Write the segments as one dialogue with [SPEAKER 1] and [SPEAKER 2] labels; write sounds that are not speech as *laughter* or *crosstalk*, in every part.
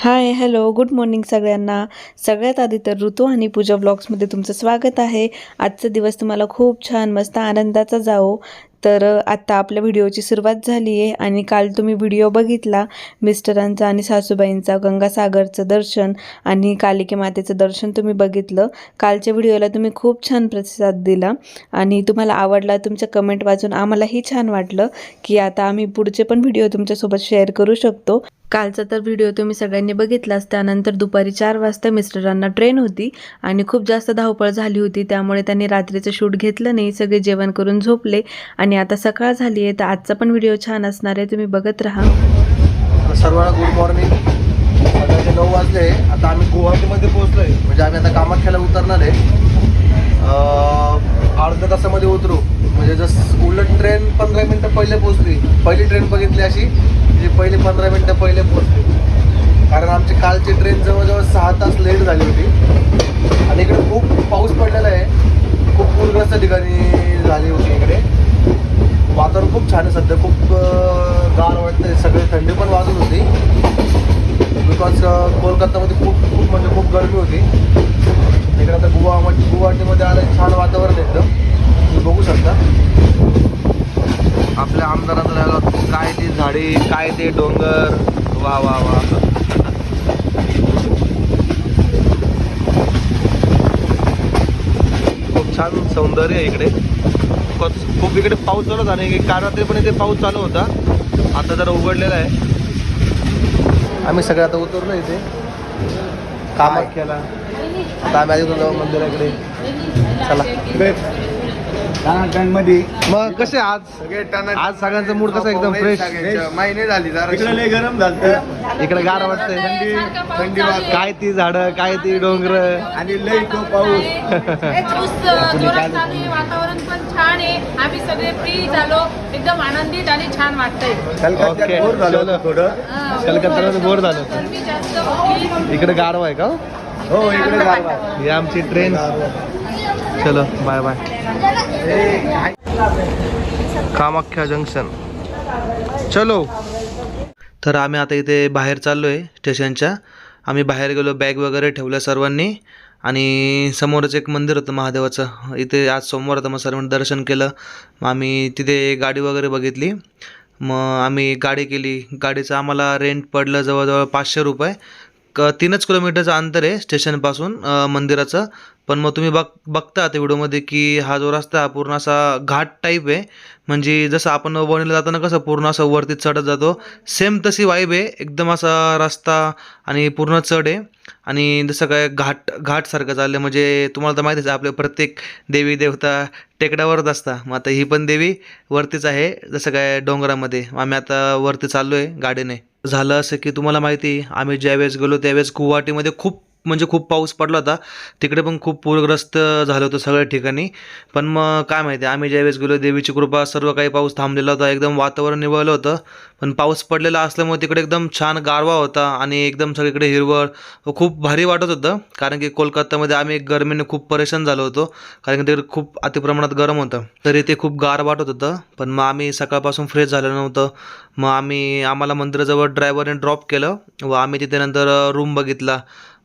[SPEAKER 1] Hi hello good morning सगळ्यांना. सगळ्यात आधी तर ऋतू आणि पूजा ब्लॉग्समध्ये तुमचं स्वागत आहे. आजचा दिवस तुम्हाला खूप छान मस्त आनंदाचा जाओ तर आता आत्ता आपल्या व्हिडिओची सुरुवात झाली आहे आणि काल तुम्ही व्हिडिओ बघितला मिस्टरांचा आणि सासूबाईंचा गंगासागरचं दर्शन आणि कालिके मातेचं दर्शन तुम्ही बघितलं. कालच्या व्हिडिओला तुम्ही खूप छान प्रतिसाद दिला आणि तुम्हाला आवडला तुमच्या कमेंट वाचून आम्हालाही छान वाटलं की आता आम्ही पुढचे पण व्हिडिओ तुमच्यासोबत शेअर करू शकतो. कालचा तर व्हिडिओ तुम्ही सगळ्यांनी बघितलाच त्यानंतर दुपारी चार वाजता मिस्टरांना ट्रेन होती आणि खूप जास्त धावपळ झाली होती त्यामुळे त्यांनी रात्रीचं शूट घेतलं नाही सगळे जेवण करून झोपले आणि आणि आता सकाळ झाली आहे तर आजचा पण व्हिडिओ छान असणार आहे. तुम्ही बघत राहा.
[SPEAKER 2] सर्वांना गुड मॉर्निंग सकाळचे नऊ वाजले. आता आम्ही गुवाहाटीमध्ये पोहोचलोय. म्हणजे आम्ही आता कामाख्याला उतरणार आहे. अर्ध्या तासामध्ये उतरू. म्हणजे जस उलट ट्रेन पंधरा मिनटं पहिले पोहोचली. पहिली ट्रेन बघितली अशी जी पहिली पंधरा मिनटं पहिले पोहोचली. कारण आमची कालची ट्रेन जवळजवळ सहा तास लेट झाली होती. आणि इकडे खूप पाऊस पडलेला आहे. खूप पूरग्रस्त ठिकाणी झाली होती इकडे. वातावरण खूप छान आहे सध्या. खूप गार वाटतंय. सगळी थंडी पण वाजत होती. बिकॉज कोलकातामध्ये खूप खूप म्हणजे खूप गरमी होती. इकडे आता गुवा गुवाहाटीमध्ये आलं छान वातावरण एकदम. तुम्ही बघू शकता. आपल्या आमदारांचं काय ती झाडी काय ते डोंगर. वा वा वा. खूप छान सौंदर्य इकडे. खूप खूप इकडे पाऊस चालू होता आणि काल रात्री पण इथे पाऊस चालू होता. आता जरा उघडलेला आहे. आम्ही सगळे आता उतरलो इथे. कामाख्याला आता आम्ही आधी जाऊ मंदिराकडे. चला.
[SPEAKER 3] मध्ये
[SPEAKER 2] मग कसे आज?
[SPEAKER 3] सगळे
[SPEAKER 2] आज सगळ्यांचा मूड कसा एकदम फ्रेश
[SPEAKER 3] महिने झाली जरा. लय गरम झालं
[SPEAKER 2] इकडे गार वाटतंय
[SPEAKER 3] थंडी वाजते.
[SPEAKER 2] काय ती झाडं काय ती डोंगर?
[SPEAKER 3] आणि लय तो पाऊस. *laughs*
[SPEAKER 4] वातावरण पण छान आहे. आम्ही सगळे फ्री झालो. एकदम आनंदित आणि छान वाटतंय.
[SPEAKER 3] कलकत्त्यात
[SPEAKER 2] ओके.
[SPEAKER 3] बोर झालं होतं थोडं.
[SPEAKER 2] बोर झालं होतं.
[SPEAKER 4] गरमी जास्त होती
[SPEAKER 2] इकडे गारवा आहे का हो?
[SPEAKER 3] हो इकडे गारवा.
[SPEAKER 2] ही आमची ट्रेन चलो बाय बाय कामाख्या जंक्शन. चलो. तर आम्ही आता इथे बाहेर चाललो आहे स्टेशनच्या. आम्ही बाहेर गेलो बॅग वगैरे ठेवल्या सर्वांनी. आणि समोरच एक मंदिर होतं महादेवाचं. इथे आज सोमवार होतं मग सर्वांनी दर्शन केलं. मग आम्ही तिथे गाडी वगैरे बघितली. मग आम्ही गाडी केली. गाडीचं आम्हाला रेंट पडलं जवळजवळ पाचशे रुपये. तीनच किलोमीटरचं अंतर आहे स्टेशनपासून मंदिराचं. पण मग तुम्ही बघ बघता त्या व्हिडिओमध्ये की हा जो रस्ता हा पूर्ण असा घाट टाईप आहे. म्हणजे जसं आपण वणीला जाताना कसं पूर्ण असं वरती चढत जातो सेम तशी वाईब आहे. एकदम असा रस्ता आणि पूर्ण चढ आहे. आणि जसं काय घाट घाटसारखं चाललं आहे म्हणजे तुम्हाला तर माहितीच आहे आपले प्रत्येक देवी देवता टेकड्यावरच असता मग आता ही पण देवी वरतीच आहे जसं काय डोंगरामध्ये. आम्ही आता वरती चाललो आहे गाडीने. झालं असं की तुम्हाला माहिती आहे, आम्ही ज्यावेळेस गेलो त्यावेळेस गुवाहाटीमध्ये खूप म्हणजे खूप पाऊस पडला होता. तिकडे पण खूप पूरग्रस्त झालं होतं सगळ्या ठिकाणी. पण मग काय माहिती आम्ही ज्यावेळेस गेलो देवीची कृपा सर्व काही पाऊस थांबलेला होता. एकदम वातावरण निवळलं होतं. पण पाऊस पडलेला असल्यामुळे तिकडे एकदम छान गारवा होता आणि एकदम सगळीकडे हिरवळ खूप भारी वाटत होतं. कारण की कोलकातामध्ये आम्ही गरमीने खूप परेशान झालो होतो. कारण की तिकडे खूप अतिप्रमाणात गरम होतं. तरी ते खूप गार वाटत होतं. पण मग आम्ही सकाळपासून फ्रेश झालं नव्हतं. मग आम्ही आम्हाला मंदिराजवळ ड्रायव्हरने ड्रॉप केलं व आम्ही तिथे नंतर रूम बघितला.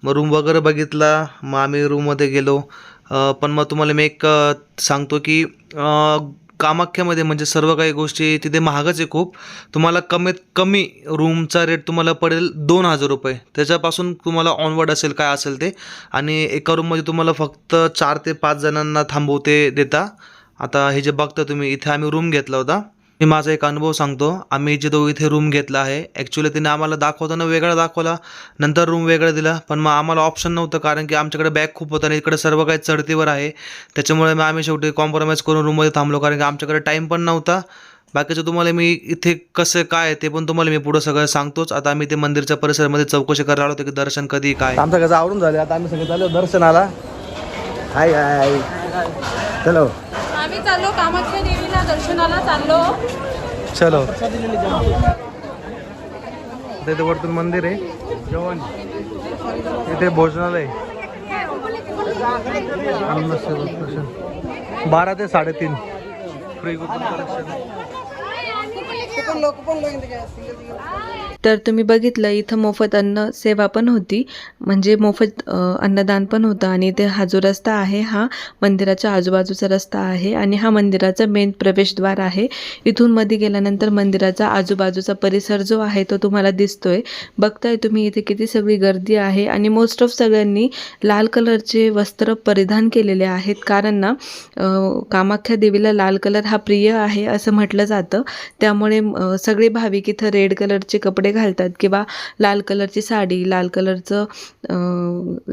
[SPEAKER 2] मग रूम वगैरे बघितला. मग आम्ही रूममध्ये गेलो. पण मग तुम्हाला मी एक सांगतो की कामाख्यामध्ये म्हणजे सर्व काही गोष्टी तिथे महागच आहे खूप. तुम्हाला कमीत कमी रूमचा रेट तुम्हाला पडेल दोन हजार रुपये. त्याच्यापासून तुम्हाला ऑनवर्ड असेल काय असेल ते. आणि एका रूममध्ये तुम्हाला फक्त चार ते पाच जणांना थांबवते देता. आता हे जे बघता तुम्ही इथे आम्ही रूम घेतला होता. मी माझा एक अनुभव सांगतो. आम्ही जिथं इथे रूम घेतला आहे ॲक्च्युली तिने आम्हाला दाखवताना वेगळा दाखवला नंतर रूम वेगळा दिला पण मग आम्हाला ऑप्शन नव्हतं कारण की आमच्याकडे बॅग खूप होतं आणि इकडे सर्व काही चढतीवर आहे. त्याच्यामुळे मग आम्ही शेवटी कॉम्प्रोमाइज करून रूममध्ये थांबलो कारण की आमच्याकडे टाईम पण नव्हता. बाकीचं तुम्हाला मी इथे कसं काय ते पण तुम्हाला मी पुढं सगळं सांगतोच. आता आम्ही ते मंदिरच्या परिसरामध्ये चौकशी करायला आलो होतो की दर्शन कधी काय. आमचं कसं आवरून झालं आता आम्ही सगळे चाललो दर्शनाला. हाय हाय चलो.
[SPEAKER 4] आम्ही चाललो कामाख्या दर्शनाला चाललो.
[SPEAKER 2] चलो. इथे वरतून मंदिर आहे. जेवण इथे भोजनालय बारा ते साडेतीन. फ्री कलेक्शन
[SPEAKER 1] तर तुम्ही बघितलं इथं मोफत अन्न सेवा पण होती. म्हणजे मोफत अन्नदान पण होतं आणि इथे हा जो रस्ता आहे हा मंदिराच्या आजूबाजूचा रस्ता आहे आणि हा मंदिराचा मेन प्रवेशद्वार आहे. इथून मध्ये गेल्यानंतर मंदिराचा आजूबाजूचा परिसर जो आहे तो तुम्हाला दिसतोय. बघताय तुम्ही इथे किती सगळी गर्दी आहे आणि मोस्ट ऑफ सगळ्यांनी लाल कलरचे वस्त्र परिधान केलेले आहेत. कारण ना कामाख्या देवीला लाल कलर हा प्रिय आहे असं म्हटलं जातं. त्यामुळे सगळे भाविक इथं रेड कलरचे कपडे घालतात किंवा लाल कलरची साडी लाल कलरचं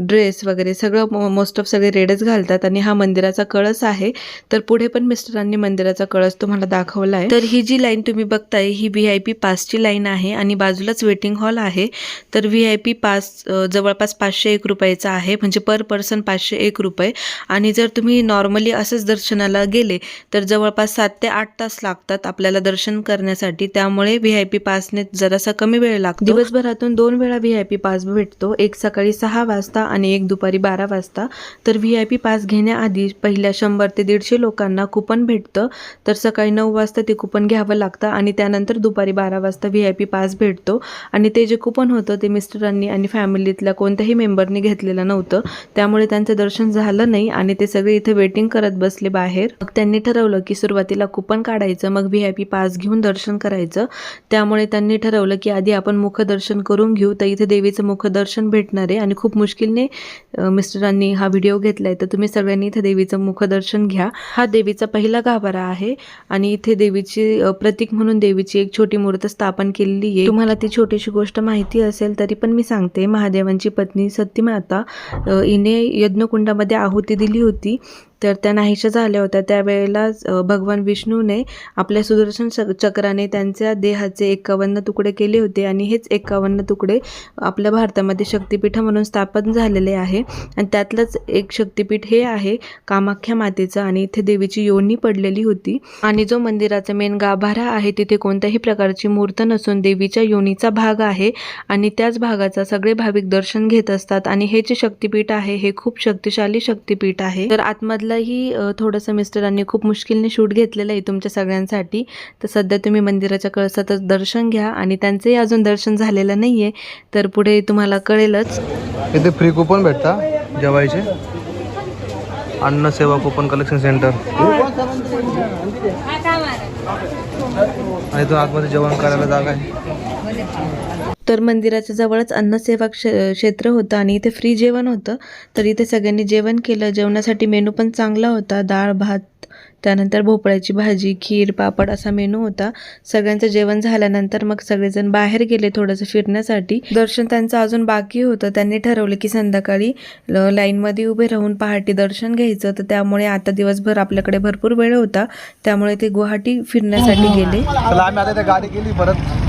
[SPEAKER 1] ड्रेस वगैरे सगळं मोस्ट ऑफ सगळे रेडच घालतात आणि हा मंदिराचा कळस आहे. तर पुढे पण मिस्टरांनी मंदिराचा कळस तुम्हाला दाखवला आहे तर ही जी लाईन तुम्ही बघताय ही व्ही आय पी पासची लाईन आहे आणि बाजूलाच वेटिंग हॉल आहे. तर व्ही आय पी पास जवळपास पाचशे एक रुपयाचा आहे. म्हणजे पर पर्सन पाचशे एक रुपये. आणि जर तुम्ही नॉर्मली असंच दर्शनाला गेले तर जवळपास सात ते आठ तास लागतात आपल्याला दर्शन करण्यासाठी. त्यामुळे व्ही आय पी पासने जरासा कमी वेळ लागतो. दिवसभरातून दोन वेळा व्ही आय पी पास भेटतो. एक सकाळी सहा वाजता आणि एक दुपारी बारा वाजता. तर व्ही आय पी पास घेण्याआधी पहिल्या शंभर ते दीडशे लोकांना कुपन भेटतं. तर सकाळी नऊ वाजता ते कुपन घ्यावं लागतं आणि त्यानंतर दुपारी बारा वाजता व्ही आय पी पास भेटतो. आणि ते जे कुपन होतं ते मिस्टरांनी आणि फॅमिलीतल्या कोणत्याही मेंबरनी घेतलेलं नव्हतं. त्यामुळे त्यांचं दर्शन झालं नाही आणि ते सगळे इथे वेटिंग करत बसले बाहेर. मग त्यांनी ठरवलं की सुरुवातीला कुपन काढायचं. मग व्ही आय पी पास घेऊन दर्शन करायचं. त्यामुळे त्यांनी ठरवलं की आधी आपण मुखदर्शन करून घेऊ. तर इथे देवीचं मुखदर्शन भेटणार आहे आणि खूप मुश्किलने मिस्टरांनी हा व्हिडिओ घेतला आहे तर तुम्ही सगळ्यांनी इथे देवीचं मुखदर्शन घ्या. हा देवीचा पहिला गाभारा आहे आणि इथे देवीची प्रतीक म्हणून देवीची एक छोटी मूर्त स्थापन केलेली आहे. तुम्हाला ती छोटीशी गोष्ट माहिती असेल तरी पण मी सांगते. महादेवांची पत्नी सत्यमाता हिने यज्ञकुंडामध्ये आहुती दिली होती. तर त्या नाहीशा झाल्या होत्या. त्यावेळेलाच भगवान विष्णूने आपल्या सुदर्शन चक- चक्राने त्यांच्या देहाचे एकावन्न तुकडे केले होते आणि हेच एकावन्न तुकडे आपल्या भारतामध्ये शक्तिपीठ म्हणून स्थापन झालेले आहे. आणि त्यातलंच एक शक्तिपीठ हे आहे कामाख्या मातेचं आणि इथे देवीची योनी पडलेली होती. आणि जो मंदिराचा मेन गाभारा आहे तिथे कोणत्याही प्रकारची मूर्त नसून देवीच्या योनीचा भाग आहे. आणि त्याच भागाचा सगळे भाविक दर्शन घेत असतात. आणि हे जे शक्तिपीठ आहे हे खूप शक्तिशाली शक्तिपीठ आहे. तर आतमधलं अ, थोडंसं मिस्टरांनी खूप मुश्किलने शूट घेतलेलं आहे तुमच्या सगळ्यांसाठी. तर सध्या तुम्ही मंदिराच्या कळसातच दर्शन घ्या आणि त्यांचंही अजून दर्शन झालेलं नाही आहे तर पुढे तुम्हाला कळेलच.
[SPEAKER 2] इथे फ्री कुपन भेटता जेवायचे. अन्न सेवा कुपन कलेक्शन सेंटर आणि तो आतमध्ये जेवण करायला जागा आहे.
[SPEAKER 1] तर मंदिराच्या जवळच अन्नसेवा क्ष क्षेत्र होतं आणि इथे फ्री जेवण होतं. तर इथे सगळ्यांनी जेवण केलं. जेवणासाठी मेनू पण चांगला होता. डाळ भात त्यानंतर भोपळ्याची भाजी खीर पापड असा मेनू होता. सगळ्यांचं जेवण झाल्यानंतर मग सगळेजण बाहेर गेले थोडंसं फिरण्यासाठी. दर्शन त्यांचं अजून बाकी होतं. त्यांनी ठरवलं की संध्याकाळी लाईनमध्ये उभे राहून पहाटे दर्शन घ्यायचं. तर त्यामुळे आता दिवसभर आपल्याकडे भरपूर वेळ होता. त्यामुळे ते गुवाहाटी फिरण्यासाठी गेले.
[SPEAKER 2] चला आम्ही आता इथे गाडी केली. परत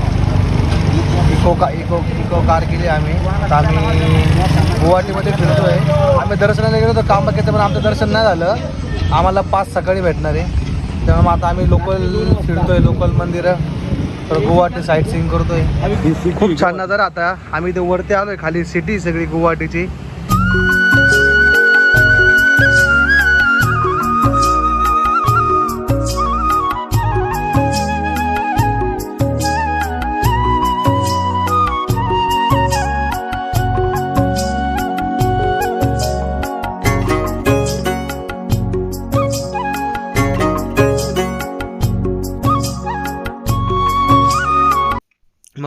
[SPEAKER 2] इको का इको इको कार केली आम्ही. तर आम्ही गुवाहाटीमध्ये आहे आम्ही दर्शनाला गेलो तर कामाख्याचं पण आमचं दर्शन नाही झालं. आम्हाला पाच सकाळी भेटणार. आहे त्यामुळे मग आता आम्ही लोकल फिरतो आहे लोकल मंदिरं. तर गुवाहाटी साईट सीइंग करतोय. खूप छान नजर आता. आम्ही ते वरती आलो आहे खाली सिटी सगळी गुवाहाटीची.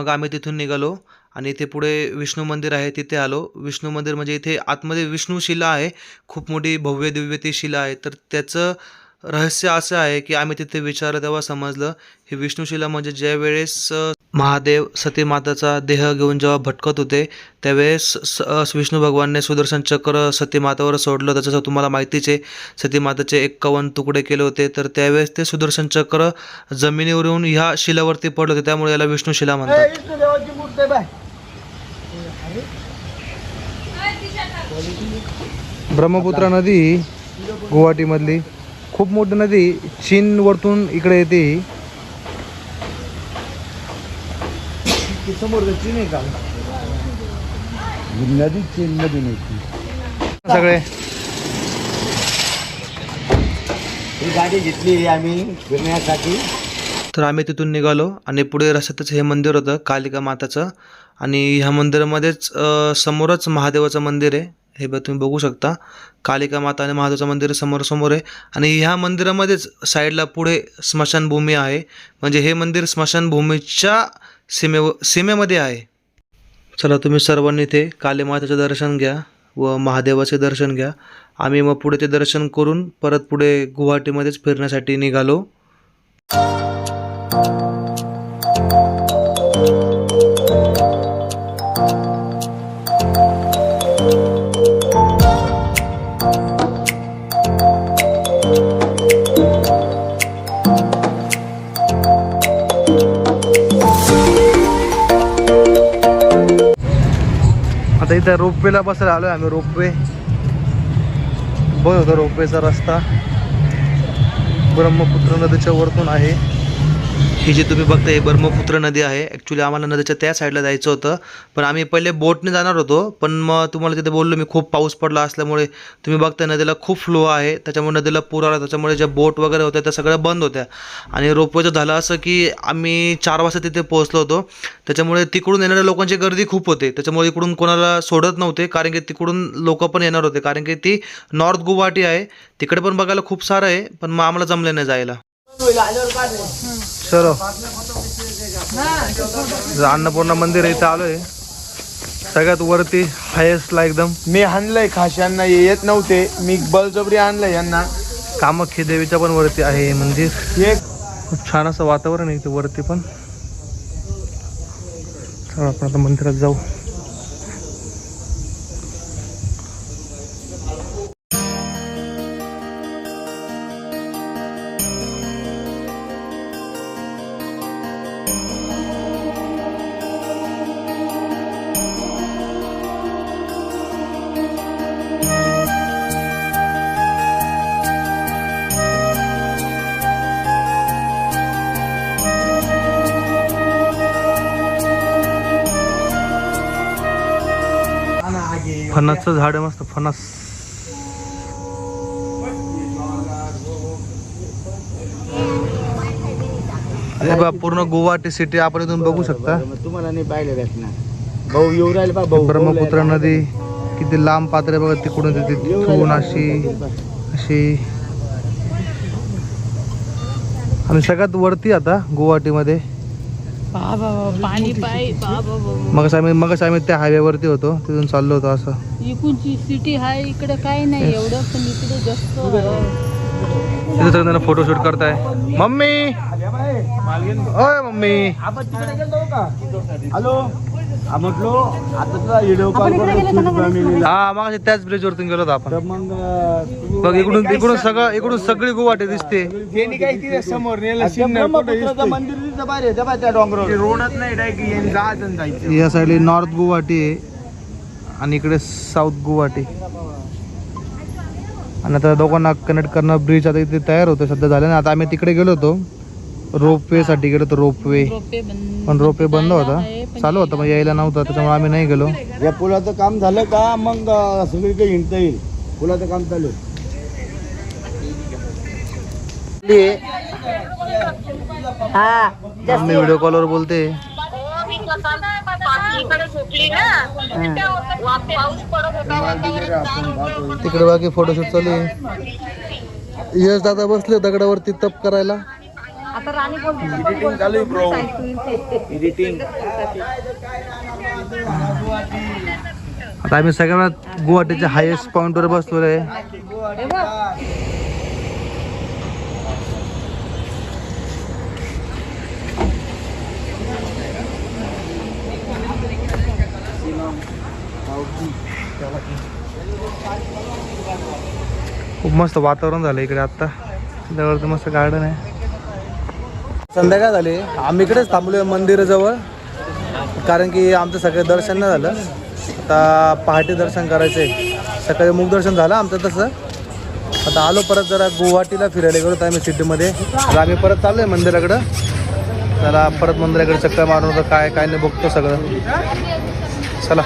[SPEAKER 2] मग आम्ही तिथून निघालो आणि इथे पुढे विष्णू मंदिर आहे तिथे आलो. विष्णू मंदिर म्हणजे इथे आतमध्ये विष्णू शिला आहे. खूप मोठी भव्य दिव्य ती शिला आहे. तर त्याचं रहस्य असं आहे की आम्ही तिथे विचारलं तेव्हा समजलं ही विष्णुशिला म्हणजे ज्या वेळेस अ, महादेव सती माताचा देह घेऊन जेव्हा भटकत होते त्यावेळेस विष्णू भगवानने सुदर्शन चक्र सती मातावर सोडलं. होतं जसं तुम्हाला माहितीच आहे सती माताचे एक्कावन्न तुकडे केले होते तर त्यावेळेस ते सुदर्शन चक्र जमिनीवर येऊन ह्या शिलावरती पडलं होते. त्यामुळे याला विष्णुशिला म्हणतात. ब्रह्मपुत्रा नदी गुवाहाटीमधली. खूप मोठी नदी चीन वरतून इकडे येते ही.
[SPEAKER 3] समोर चीन आहे का? नदी चीन नदी नाही
[SPEAKER 2] सगळे.
[SPEAKER 3] ही गाडी घेतली आम्ही फिरण्यासाठी.
[SPEAKER 2] तर आम्ही तिथून निघालो आणि पुढे रस्त्यातच हे मंदिर होतं कालिका माताचं. आणि ह्या मंदिरामध्येच समोरच महादेवाचं मंदिर आहे. हे बघ तुम्ही बघू शकता. कालिका माता आणि महादेवाचं मंदिर समोरासमोर आहे. आणि ह्या मंदिरामध्येच साईडला पुढे स्मशानभूमी आहे. म्हणजे हे मंदिर स्मशानभूमीच्या सीमेव सीमेमध्ये आहे. चला तुम्ही सर्वांनी इथे काली मातेचं दर्शन घ्या व महादेवाचे दर्शन घ्या. आम्ही मग पुढे ते दर्शन करून परत पुढे गुवाहाटीमध्येच फिरण्यासाठी निघालो. इथं रोपवेला बसायला आलोय आम्ही रोपवे. बघ होता रोपवेचा रस्ता. ब्रह्मपुत्र नदीच्या वरतून आहे. ही जी तुम्ही बघता ही ब्रह्मपुत्र नदी आहे. ॲक्च्युली आम्हाला नदीच्या त्या साईडला जायचं होतं. पण आम्ही पहिले बोटने जाणार होतो. पण मग तुम्हाला तिथे बोललो मी खूप पाऊस पडला असल्यामुळे तुम्ही बघता नदीला खूप फ्लो आहे. त्याच्यामुळे नदीला पूर आला त्याच्यामुळे ज्या बोट वगैरे होत्या त्या सगळ्या बंद होत्या. आणि रोपवेचं झालं असं की आम्ही चार वाजता तिथे पोहोचलो होतो. त्याच्यामुळे तिकडून येणाऱ्या लोकांची गर्दी खूप होते. त्याच्यामुळे इकडून कोणाला सोडत नव्हते कारण की तिकडून लोक पण येणार होते. कारण की ती नॉर्थ गुवाहाटी आहे. तिकडे पण बघायला खूप सारं आहे पण मग आम्हाला जमलं नाही जायला. चलो। अन्नपूर्णा मंदिर इथं आलोय. सगळ्यात वरती हायेस्टला एकदम.
[SPEAKER 3] मी आणलंय खाशांना हे येत नव्हते. मी बळजबरी आणलंय यांना.
[SPEAKER 2] कामाख्या देवीच्या पण वरती आहे हे मंदिर.
[SPEAKER 3] एक
[SPEAKER 2] खूप छान असं वातावरण आहे इथे वरती पण. चला आपण आता मंदिरात जाऊ. फणसचं झाड आहे मस्त फणस हे बघा पूर्ण गुवाहाटी सिटी आपण इथून बघू शकता.
[SPEAKER 3] तुम्हाला नाही पाहिले भेटणार भाऊ येऊ राहिले बा भाऊ.
[SPEAKER 2] ब्रह्मपुत्र नदी. किती लांब पात्र बघा तिकडून ते तिथून अशी अशी. आणि सगळ्यात वरती आता गुवाहाटीमध्ये.
[SPEAKER 4] बाबा पाणी पाय बाबा
[SPEAKER 2] मग आम्ही मग आम्ही त्या हायवेवरती होतो तिथून चाललो होतो असं.
[SPEAKER 4] इकडची सिटी आहे इकडे काय नाही एवढं पण इकडे जास्त
[SPEAKER 2] तिथे सगळं फोटोशूट करताय. मम्मी! ओय मम्मी!
[SPEAKER 3] हॅलो? म्हटलो आता तुला व्हिडिओ कॉल करून
[SPEAKER 2] हा मग त्याच ब्रिज वरतून गेलो होतो आपण.
[SPEAKER 3] तर मग
[SPEAKER 2] बघ इकडून इकडून सगळं इकडून सगळी गुवाहाटी दिसते.
[SPEAKER 3] त्यांनी काय तिथे समोर नेलं ब्रह्मपुत्राचं मंदिर तिथं बाहेर आहे त्या बाहेर त्या डोंगरावर रोडच नाही डायरेक्ट जायचं जायचं.
[SPEAKER 2] या साईडला नॉर्थ गुवाहाटी आहे आणि इकडे साऊथ गुवाहाटी. आणि आता दोघांना कनेक्ट करणं ब्रिज आता इथे तयार होतं सध्या झालं ना आता आम्ही तिकडे गेलो होतो. रोपवे साठी गेलो होतो रोपवे.
[SPEAKER 4] रोपे बंद
[SPEAKER 2] पण रोपवे बंद होता. चालू होता मग यायला नव्हता त्याच्यामुळे आम्ही नाही गेलो.
[SPEAKER 3] या पुलाचं काम झालं का? मग अं, सगळीकडे हिंडता येईल. पुलाचं काम चालू आहे.
[SPEAKER 2] आम्ही व्हिडिओ कॉलवर बोलते. तिकडे बाकी फोटोशूट चालू आहे. यश दादा बसले दगडावरती तप करायला.
[SPEAKER 3] एडिटिंग चालू आहे ब्रो एडिटिंग
[SPEAKER 2] आता आम्ही सगळ्यात गुवाहाटीच्या हायेस्ट पॉइंटवर बसलो आहे खूप मस्त वातावरण झालं इकडे आता. त्यावरती मस्त गार्डन आहे. संध्याकाळ झाली. आम्ही इकडेच थांबलो मंदिराजवळ. कारण की आमचं सगळं दर्शन नाही झालं. आता पहाटे दर्शन करायचं आहे सकाळी मुख दर्शन झालं आमचं तसं. आता आलो परत जरा गुवाहाटीला फिरायला गेलो आम्ही सिटीमध्ये. तर आम्ही परत चाललो आहे मंदिराकडं. त्याला परत मंदिराकडे चक्कर मारून तर काय काय नाही बघतो सगळं. चला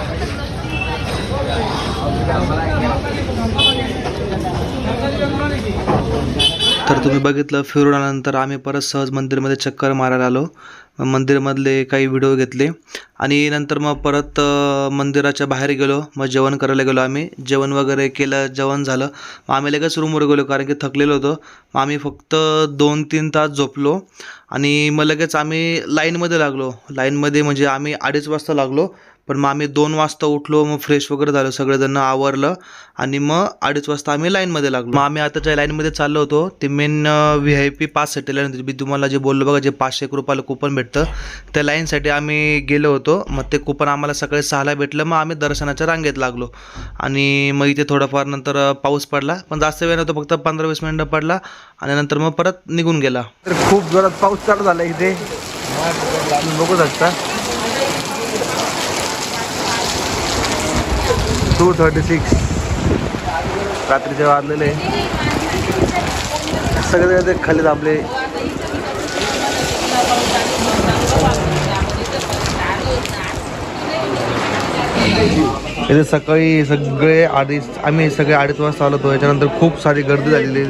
[SPEAKER 2] तर तर तुम्ही बघितलं फिरून आल्यानंतर आम्ही परत सहज मंदिरमध्ये चक्कर मारायला आलो. मंदिरमधले काही व्हिडिओ घेतले. आणि नंतर मग परत मंदिराच्या बाहेर गेलो. मग जेवण करायला गेलो आम्ही. जेवण वगैरे केलं जेवण झालं. मग आम्ही लगेच रूमवर गेलो कारण की थकलेलो होतो. मग आम्ही फक्त दोन तीन तास झोपलो. आणि मग लगेच आम्ही लाईनमध्ये लागलो. लाईनमध्ये म्हणजे आम्ही अडीच वाजता लागलो. पण मग आम्ही दोन वाजता उठलो मग फ्रेश वगैरे झालो सगळेजण आवरलं आणि मग अडीच वाजता आम्ही लाईनमध्ये लागलो. मग आम्ही आता ज्या लाईनमध्ये चाललो होतो ते मेन व्ही आय पी पाससाठी लाईन होती. मी तुम्हाला जे बोललो बघा जे पाचशे एक रुपयाला कुपन भेटतं त्या लाईनसाठी आम्ही गेलो होतो. मग ते कुपन आम्हाला सकाळी सहाला भेटलं. मग आम्ही दर्शनाच्या रांगेत लागलो. आणि मग इथे थोडाफार नंतर पाऊस पडला. पण जास्त वेळ नव्हतं फक्त पंधरा वीस मिनटं पडला आणि नंतर मग परत निघून गेला.
[SPEAKER 3] तर खूप जोरात पाऊस चालू झाला इथे. बघूच बघू शकता. टू थर्टी सिक्स रात्रीचे वाजलेले. सगळे ते खाली दाबले इथे सकाळी सगळे अडीच आम्ही सगळे अडीच वाजता आलो होतो. याच्यानंतर खूप सारी गर्दी झालेली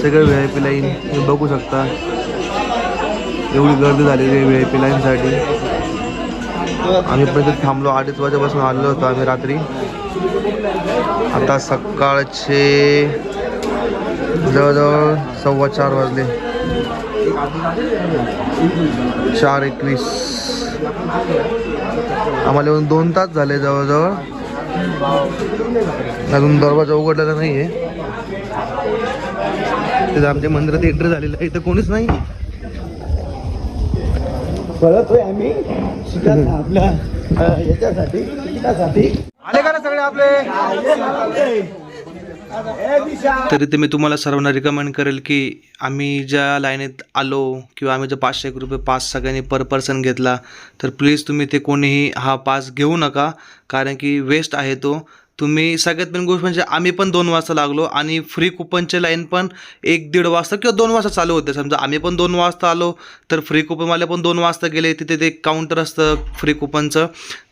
[SPEAKER 3] सगळे व्ही आय पी लाईन तुम्ही बघू शकता. एवढी गर्दी झालेली आहे व्ही आय पी लाईनसाठी आम्ही पण इथे थांबलो अडीच वाजेपासून आलेलो होतो आम्ही रात्री. आता सकाळचे जवळजवळ सव्वा चार वाजले. चार एकवीस. आम्हाला येऊन दोन तास झाले जवळजवळ. अजून दरवाजा उघडलेला नाही आहे तिथं आमच्या मंदिरात एंट्री झालेलं आहे इथं कोणीच नाही
[SPEAKER 5] पळतोय आम्ही. शिकत आपल्या अ, याच्यासाठी तिकिटासाठी
[SPEAKER 3] आले का ना सगळे आपले?
[SPEAKER 5] ए दिशा
[SPEAKER 2] तरी ते मी तुम्हाला सर्वांना रिकमेंड करेल की आम्ही ज्या लाईनीत आलो किंवा आम्ही जो पाचशे एक रुपये पास सगळ्यांनी पर पर्सन घेतला तर प्लीज तुम्ही ते कोणीही हा पास घेऊ नका कारण की वेस्ट आहे तो. तुम्ही सगळ्यात मेन गोष्ट म्हणजे आम्ही पण दोन वाजता लागलो आणि फ्री कुपनचे लाईन पण एक दीड वाजता किंवा दोन वाजता चालू होते. समजा आम्ही पण दोन वाजता आलो तर फ्री कुपनवाले पण दोन वाजता गेले. तिथे ते काउंटर असतं फ्री कुपनचं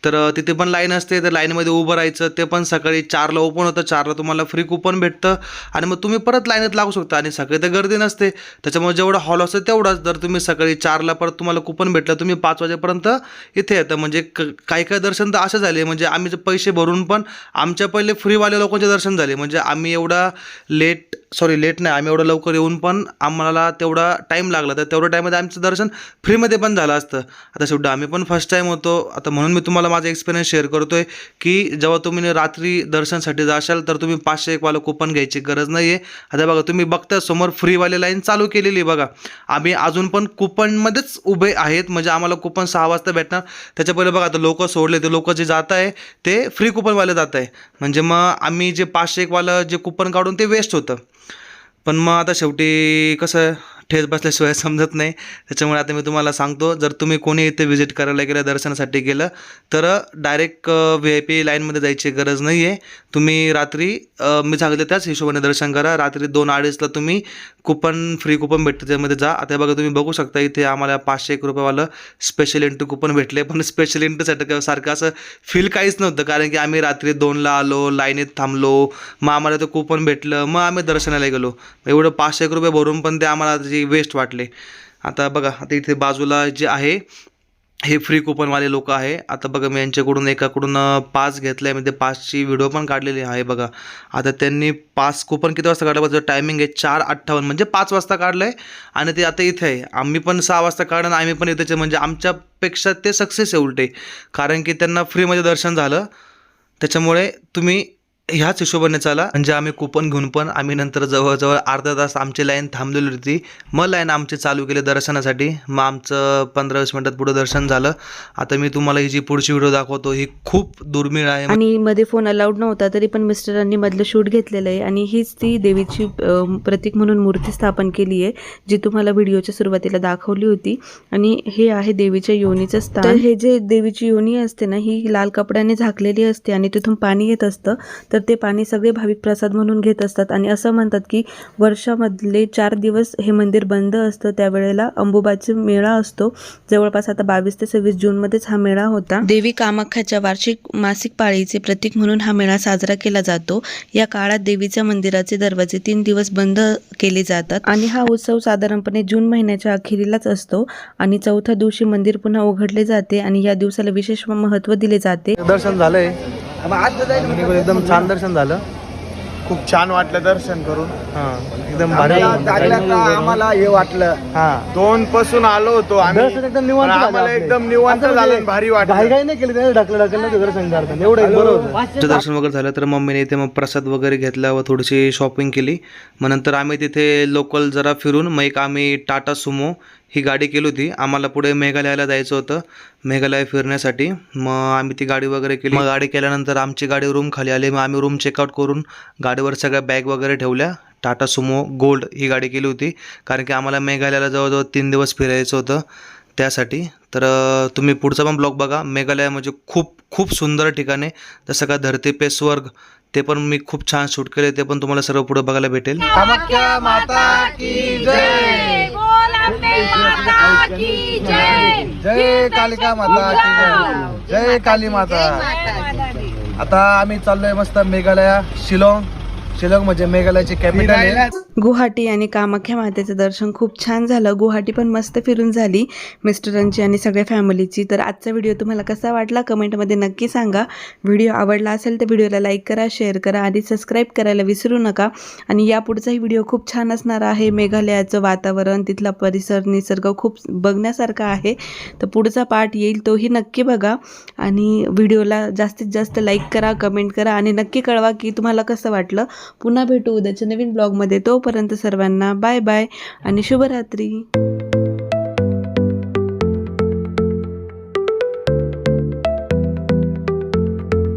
[SPEAKER 2] तर तिथे पण लाईन असते तर लाईनमध्ये उभं राहायचं. ते पण सकाळी चारला ओपन होतं. चारला तुम्हाला फ्री कुपन भेटतं. आणि मग तुम्ही परत लाईनत लागू शकता. आणि सकाळी तर गर्दी नसते. त्याच्यामुळे जेवढा हॉल असतं तेवढाच. जर तुम्ही सकाळी चारला परत तुम्हाला कुपन भेटलं तुम्ही पाच वाजेपर्यंत इथे येतं. म्हणजे क काही काही दर्शन तर असं झाले. म्हणजे आम्ही पैसे भरून पण आम आमच्या पहिले फ्रीवाले लोकांचे दर्शन झाले. म्हणजे आम्ही एवढा लेट सॉरी लेट नाही आम्ही एवढं लवकर येऊन पण आम्हाला तेवढा टाईम लागला. तर तेवढ्या टाईममध्ये आमचं दर्शन फ्रीमध्ये पण झालं असतं. आता शेवटी आम्ही पण फर्स्ट टाईम होतो. आता म्हणून मी तुम्हाला माझा एक्सपिरियन्स शेअर करतो आहे की जेव्हा तुम्ही रात्री दर्शनसाठी जाशाल तर तुम्ही पाचशे एकवालं कुपन घ्यायची गरज नाही आहे आता बघा तुम्ही बघता समोर फ्रीवाले लाईन चालू केलेली आहे बघा. आम्ही अजून पण कुपनमध्येच उभे आहेत. म्हणजे आम्हाला कुपन सहा वाजता भेटणार. त्याच्या पहिले बघा आता लोक सोडले ते लोक जे जात आहे ते फ्री कुपनवाले जात आहे. म्हणजे मग आम्ही जे पाचशे एकवालं जे कुपन काढून ते वेस्ट होतं. पण मग आता शेवटी कसं ठेच बसल्याशिवाय समजत नाही. त्याच्यामुळे आता मी तुम्हाला सांगतो जर तुम्ही कोणी इथे व्हिजिट करायला गेलं दर्शनासाठी गेलं तर डायरेक्ट व्ही आय पी लाईनमध्ये जायची गरज नाही आहे तुम्ही रात्री मी सांगितलं त्याच हिशोबाने दर्शन करा. रात्री दोन अडीचला तुम्ही कुपन फ्री कुपन भेटतं त्यामध्ये. जा आता बघा तुम्ही बघू शकता इथे आम्हाला पाचशे एक रुपयेवालं स्पेशल एंट्री कुपन भेटले पण स्पेशल एंट्रीसाठी सारखं असं फील काहीच नव्हतं. कारण की आम्ही रात्री दोनला आलो लाईनीत थांबलो. मग आम्हाला ते कुपन भेटलं. मग आम्ही दर्शनाला गेलो. एवढं पाचशे एक रुपये भरून पण ते आम्हाला त्याची वेस्ट वाटले. आता बघा आता इथे बाजूला जे आहे हे फ्री कुपनवाले लोक आहे. आता बघा मी यांच्याकडून एकाकडून पास घेतलं आहे म्हणजे पासची व्हिडिओ पण काढलेली आहे बघा. आता त्यांनी पास कुपन किती वाजता काढलं? बघा टायमिंग आहे चार अठ्ठावन्न म्हणजे पाच वाजता काढलं आहे आणि ते आता इथे आहे. आम्ही पण सहा वाजता काढलं आम्ही पण इथेच म्हणजे आमच्यापेक्षा ते सक्सेस आहे उलटे. कारण की त्यांना फ्रीमध्ये दर्शन झालं. त्याच्यामुळे तुम्ही ह्याच हिशोबाने चाला. म्हणजे आम्ही कुपन घेऊन पण आम्ही नंतर जवळजवळ अर्धा तास आमची लाईन थांबलेली होती. मग लाईन आमची चालू केली दर्शनासाठी. मग आमचं पंधरा वीस मिनटात पुढं दर्शन झालं. आता मी तुम्हाला ही जी पुढची व्हिडिओ दाखवतो ही खूप दुर्मिळ आहे.
[SPEAKER 1] आणि मध्ये फोन अलाउड नव्हता तरी पण मिस्टरांनी मधलं शूट घेतलेलं आहे. आणि हीच ती देवीची प्रतीक म्हणून मूर्ती स्थापन केली आहे जी तुम्हाला व्हिडिओच्या सुरुवातीला दाखवली होती. आणि हे आहे देवीच्या योनीचं स्थान. हे जे देवीची योनी असते ना ही लाल कपड्याने झाकलेली असते आणि तिथून पाणी येत असतं. तर तर ते पाणी सगळे भाविक प्रसाद म्हणून घेत असतात. आणि असं म्हणतात की वर्षामधले चार दिवस हे मंदिर बंद असतं. त्यावेळेला अंबुबाची मेळा असतो. जवळपास आता बावीस ते सव्वीस जूनमध्येच हा मेळा होता. देवी कामाख्याच्या वार्षिक मासिक पाळीचे प्रतीक म्हणून हा मेळा साजरा केला जातो. या काळात देवीच्या मंदिराचे दरवाजे तीन दिवस बंद केले जातात. आणि हा उत्सव साधारणपणे जून महिन्याच्या अखेरीलाच असतो. आणि चौथ्या दिवशी मंदिर पुन्हा उघडले जाते. आणि या दिवसाला विशेष महत्त्व दिले जाते.
[SPEAKER 3] दर्शन झालंय. एकदम छान दर्शन झालं.
[SPEAKER 5] खूप छान वाटलं दर्शन करून.
[SPEAKER 3] हा एकदम भारी
[SPEAKER 5] आम्हाला हे वाटलं.
[SPEAKER 3] हा.
[SPEAKER 5] दोन पासून आलो होतो आम्ही.
[SPEAKER 3] दर्शन एकदम निवांत झालं
[SPEAKER 5] आम्हाला
[SPEAKER 3] आपले.
[SPEAKER 5] एकदम निवांत
[SPEAKER 3] असं
[SPEAKER 5] झालं आणि भारी वाटलं.
[SPEAKER 3] नाही केली त्याने ढकलं ढकललं ते दर्शन करताना. एवढं एक बरं होतं.
[SPEAKER 2] तिथं दर्शन वगैरे झालं तर मम्मीने इथे मग प्रसाद वगैरे घेतला व थोडीशी शॉपिंग केली. मग नंतर आम्ही तिथे लोकल जरा फिरून मग एक आम्ही टाटा सुमो ही गाडी केली होती. आम्हाला पुढे मेघालयाला जायचं होतं. मेघालय फिरण्यासाठी. मग आम्ही ती गाडी वगैरे केली. मग गाडी केल्यानंतर आमची गाडी रूम खाली आली. मग आम्ही रूम चेकआउट करून गाडीवर सगळ्या बॅग वगैरे ठेवल्या. टाटा सुमो गोल्ड ही गाडी केली होती. कारण की आम्हाला मेघालयाला जवळजवळ तीन दिवस फिरायचं होतं. त्यासाठी. तर तुम्ही पुढचा पण ब्लॉग बघा. मेघालय म्हणजे खूप खूप सुंदर ठिकाण आहे. जसं का धरती पे स्वर्ग. ते पण मी खूप छान शूट केले ते पण तुम्हाला सर्व पुढे बघायला भेटेल
[SPEAKER 5] कामाख्या माता की जय
[SPEAKER 4] बोल अंबे माता की जय
[SPEAKER 5] जय कालिका माता की जय जय काली माता. आता आम्ही चाललोय मस्त मेघालया शिलाँग. शिलाँग म्हणजे मेघालयाची कॅपिटल आहे.
[SPEAKER 1] गुवाहाटी आणि कामाख्या मातेचं दर्शन खूप छान झालं. गुवाहाटी पण मस्त फिरून झाली. मिस्टरांची आणि सगळ्या फॅमिलीची. तर आजचा व्हिडिओ तुम्हाला कसा वाटला? कमेंटमध्ये नक्की सांगा. व्हिडिओ आवडला असेल तर व्हिडिओला लाईक करा शेअर करा आणि सबस्क्राईब करायला विसरू नका. आणि या पुढचाही व्हिडिओ खूप छान असणार आहे. मेघालयाचं वातावरण तिथला परिसर निसर्ग खूप बघण्यासारखा आहे. तर पुढचा पार्ट येईल तोही नक्की बघा. आणि व्हिडिओला जास्तीत जास्त लाईक करा कमेंट करा आणि नक्की कळवा की तुम्हाला कसं वाटलं. पुन्हा भेटू उद्याच्या नवीन ब्लॉगमध्ये. तोपर्यंत सर्वांना बाय बाय आणि शुभरात्री.